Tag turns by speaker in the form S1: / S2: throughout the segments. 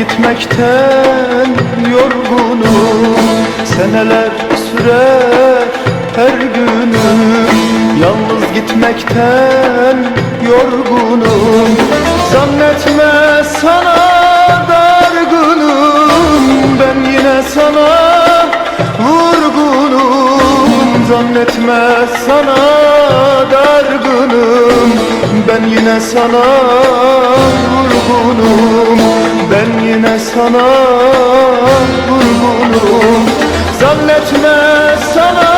S1: gitmekten yorgunum. Seneler sürer her günüm. Yalnız gitmekten yorgunum. Zannetme sana dargınım. Ben yine sana vurgunum Zannetme sana dargınım Ben yine sana vurgunum. Ben yine sana vurgunum. Zannetme sana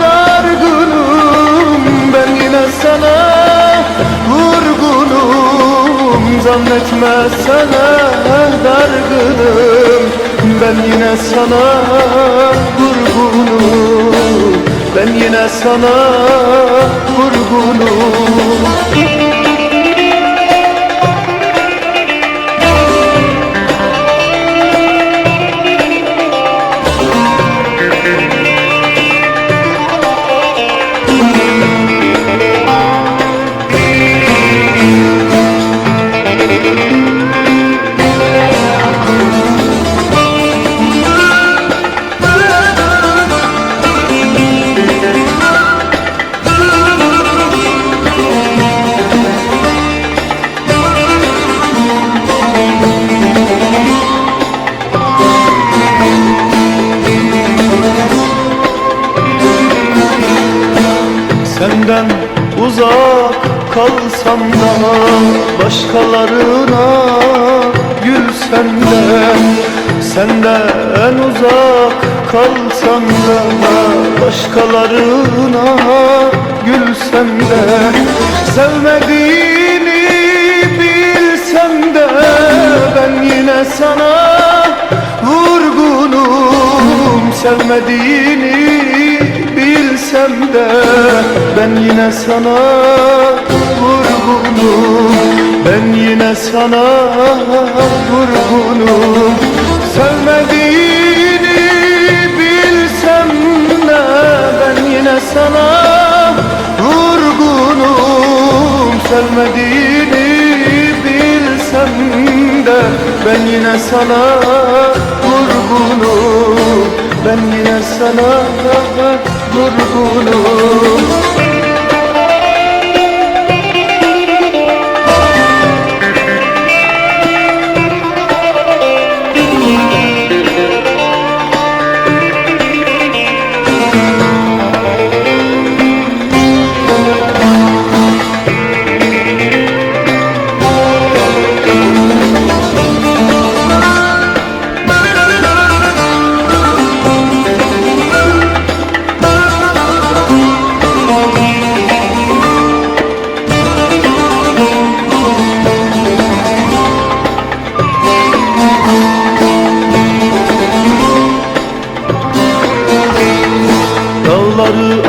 S1: dargınım Ben yine sana vurgunum. Zannetme sana dargınım Ben yine sana vurgunum Ben yine sana vurgunum uzak kalsam da Başkalarına gülsem de Senden uzak kalsam da Başkalarına gülsem de Sevmediğini bilsem de Ben yine sana vurgunum. Sevmediğini bilsem de ben yine sana vurgunum. Ben yine sana vurgunum. Sevmediğini bilsem de ben yine sana vurgunum. Sevmediğini bilsem de ben yine sana vurgunum. Ben yine sana vurgunum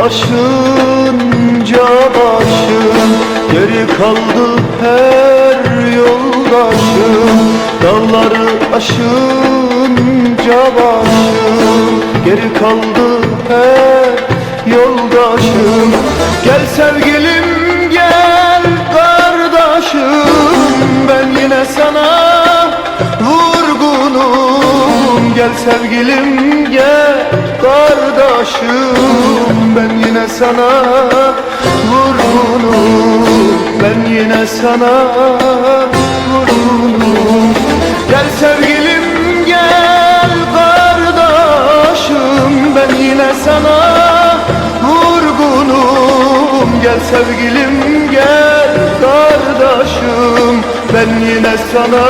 S1: Dağları aşınca başım Geri kaldı her yoldaşım Dağları aşınca başım Geri kaldı her yoldaşım Gel sevgilim gel kardeşim Ben yine sana vurgunum. Gel sevgilim gel kardeşim Ben yine sana vurgunum. Ben yine sana vurgunum. Gel sevgilim gel kardeşim. Ben yine sana vurgunum. Gel sevgilim gel kardeşim. Ben yine sana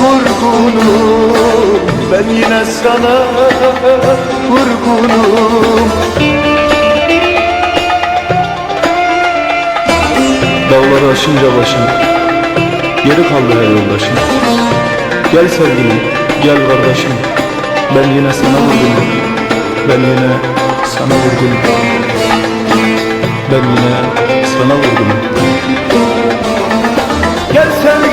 S1: vurgunum Ben yine sana vurgunum.
S2: Dağları aşınca başım Geri kaldı her yoldaşım Gel sevgilim, gel kardeşim Ben yine sana vurgunum. Ben yine sana vurgunum. Ben yine sana vurgunum.
S1: Gel sevgilim